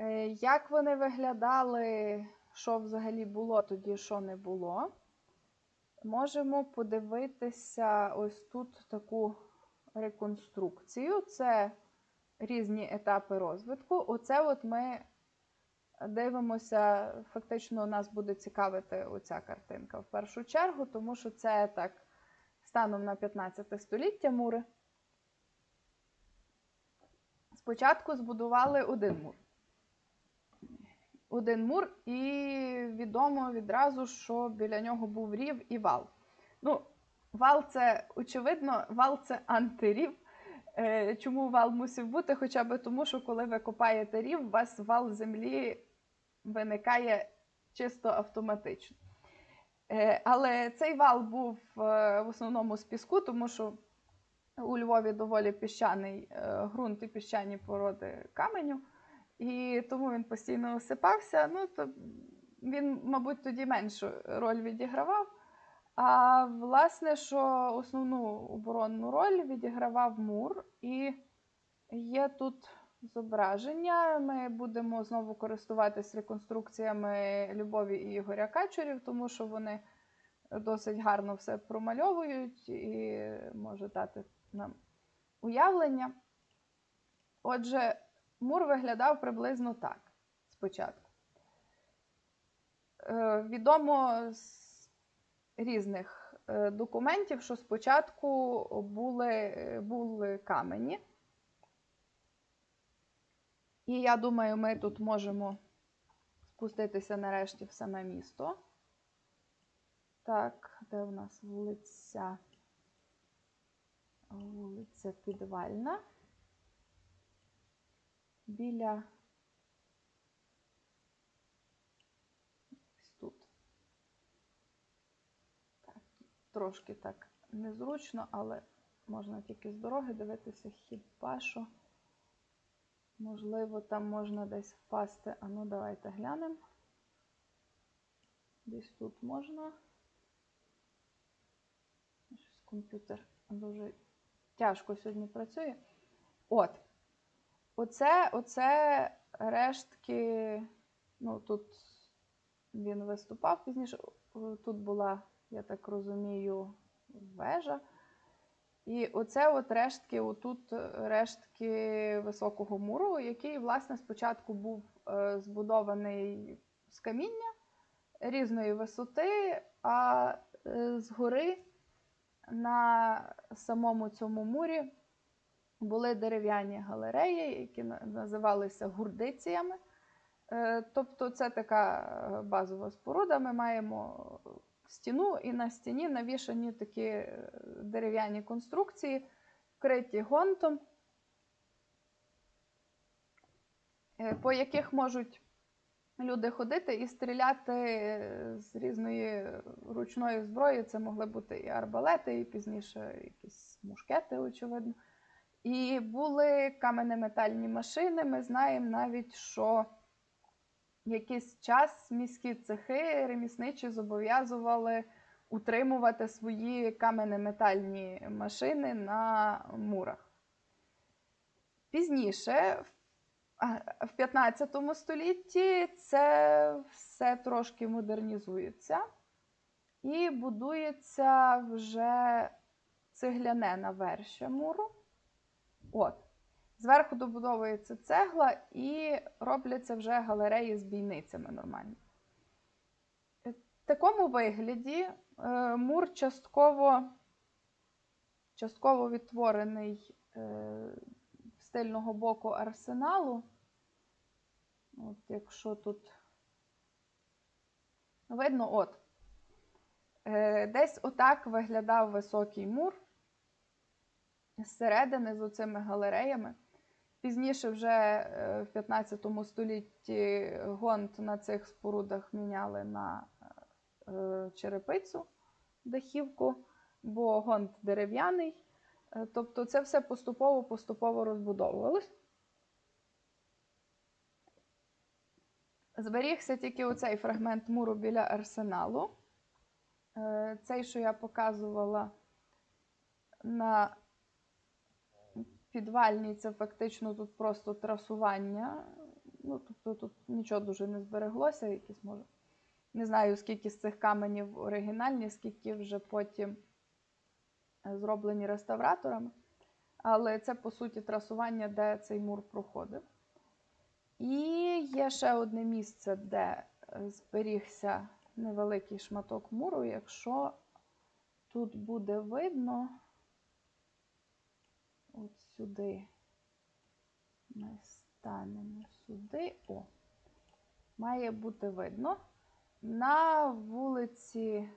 Е, Як вони виглядали, що взагалі було тоді, що не було? Можемо подивитися ось тут таку реконструкцію. Це різні етапи розвитку. Оце от ми дивимося, фактично нас буде цікавити оця картинка в першу чергу, тому що це так станом на 15 століття мури. Спочатку збудували один мур. Один мур, і відомо відразу, що біля нього був рів і вал. Ну, вал це, очевидно, вал це антирів. Е, Чому вал мусив бути? Хоча б тому, що коли ви копаєте рів, у вас вал землі виникає чисто автоматично. Е, Але цей вал був е, в основному з піску, тому що у Львові доволі піщаний ґрунт і піщані породи каменю, і тому він постійно осипався. Ну, то він, мабуть, тоді меншу роль відігравав. А власне, що основну оборонну роль відігравав мур, і є тут зображення. Ми будемо знову користуватись реконструкціями Любові і Ігоря Качурів, тому що вони досить гарно все промальовують і може дати нам уявлення. Отже, мур виглядав приблизно так спочатку. Е, Відомо з різних е, документів, що спочатку були, були камені. І я думаю, ми тут можемо спуститися нарешті в саме місто. Так, де у нас вулиця? Вулиця Підвальна. Біля ось тут. Так, трошки так незручно, але можна тільки з дороги дивитися хіба що. Можливо, там можна десь впасти. А ну, давайте глянемо. Десь тут можна. Щось комп'ютер дуже тяжко сьогодні працює. От. Оце, оце рештки. Ну, тут він виступав пізніше. Тут була, я так розумію, вежа. І оце от рештки, отут рештки високого муру, який, власне, спочатку був е, збудований з каміння різної висоти, а е, згори на самому цьому мурі були дерев'яні галереї, які називалися гурдиціями. Е, Тобто це така е, базова споруда. Ми маємо стіну, і на стіні навішані такі е, дерев'яні конструкції, вкриті гонтом, по яких можуть люди ходити і стріляти з різної ручної зброї. Це могли бути і арбалети, і пізніше якісь мушкети, очевидно. І були каменеметальні машини. Ми знаємо навіть, що якийсь час міські цехи ремісничі зобов'язували утримувати свої каменеметальні машини на мурах. Пізніше, в- в 15 столітті, це все трошки модернізується і будується вже цегляне навершя муру. От. Зверху добудовується цегла і робляться вже галереї з бійницями нормальні. В такому вигляді е, мур частково, частково відтворений е, з стильного боку арсеналу. От якщо тут видно, от. Е, Десь отак виглядав високий мур зсередини з оцими галереями. Пізніше, вже е, в 15 столітті, гонт на цих спорудах міняли на е, черепицю дахівку, бо гонт дерев'яний. Е, Тобто це все поступово-поступово розбудовувалось. Зберігся тільки оцей фрагмент муру біля арсеналу. Цей, що я показувала на підвальній, це фактично тут просто трасування Ну, тобто тут нічого дуже не збереглося, якісь може. Не знаю, скільки з цих каменів оригінальні, скільки вже потім е, зроблені реставраторами. Але це, по суті, трасування, де цей мур проходив. І є ще одне місце, де е, зберігся невеликий шматок муру. Якщо тут буде видно, от сюди ми станемо сюди. О, має бути видно. На вулиці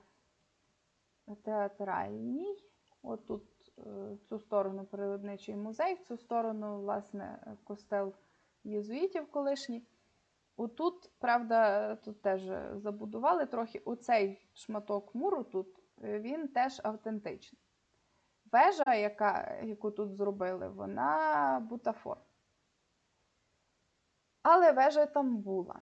Театральній, отут е, в цю сторону природничий музей, в цю сторону, власне, костел єзуїтів колишній. Отут, правда, тут теж забудували трохи. Оцей шматок муру тут, е, він теж автентичний. Вежа, яка, яку тут зробили, вона бутафор. Але вежа там була.